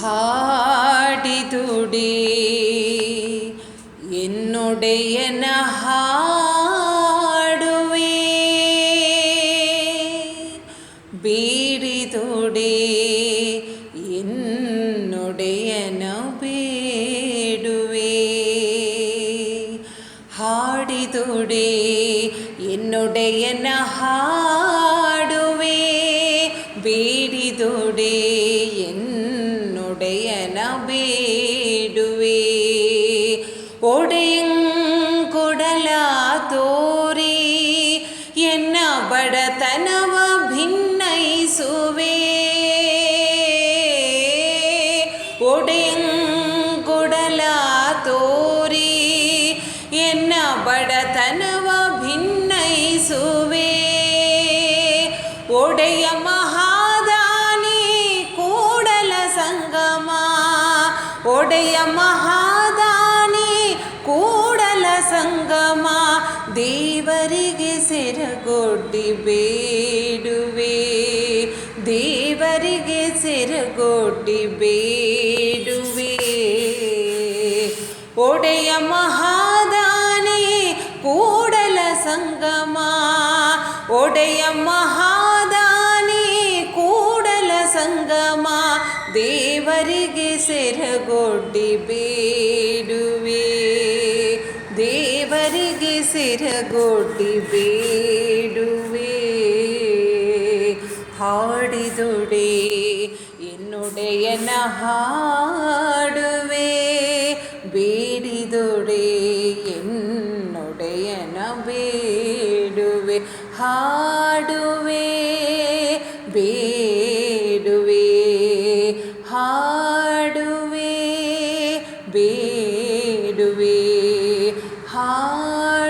ಹಾಡಿದುಡಿ. ಎನ್ನೊಡೆಯನ ಹಾಡುವೆ. ಬೀಡಿದುಡಿ. ಎನ್ನೊಡೆಯನ ಬೇಡುವೆ. ಹಾಡಿದುಡಿ. ಎನ್ನೊಡೆಯನ ಹಾಡುವೆ. ಬೇಡಿದುಡೆ ಎನ್ನೊಡೆಯನ ಬೇಡುವೆ ಒಡೆಯಂಕೊಡಲ ತೋರಿ ಎನ್ನ ಬಡತನವ ಭಿನ್ನಯಿಸುವೆ ಒಡೆಯಂಕೊಡಲ ತೋರಿ ಎನ್ನ ಬಡತನವ ಭಿನ್ನಯಿಸುವೆ ಒಡೆಯ ಮಹಾದಾನಿ ಒಡೆಯ ಮಹಾದಾನಿ ಕೂಡಲ ಸಂಗಮ ದೇವರಿಗೆ ಸೆರಗೊಡ್ಡಿ ಬೇಡುವೆ ದೇವರಿಗೆ ಸೆರಗೊಡ್ಡಿ ಬೇಡುವೆ ಒಡೆಯ ಮಹಾದಾನಿ ಕೂಡಲ ಸಂಗಮ ಒಡೆಯ ಮಹಾದಾನಿ ಕೂಡಲ ಸಂಗಮ ದೇವರಿಗೆ ಸೆರಗೊಡ್ಡಿ ಬೇಡುವೆ. ದೇವರಿಗೆ ಸೆರಗೊಡ್ಡಿ ಬೇಡುವೆ. ಹಾಡಿದುಡೆ ಎನ್ನುಡೆಯನ ಹಾಡುವೆ. ಬೇಡಿದೊಡೆ ಎನ್ನುಡೆಯನ ಬೇಡುವೆ. ಹಾಡುವೆ ಬೇಡುವೆ ಹಾಡು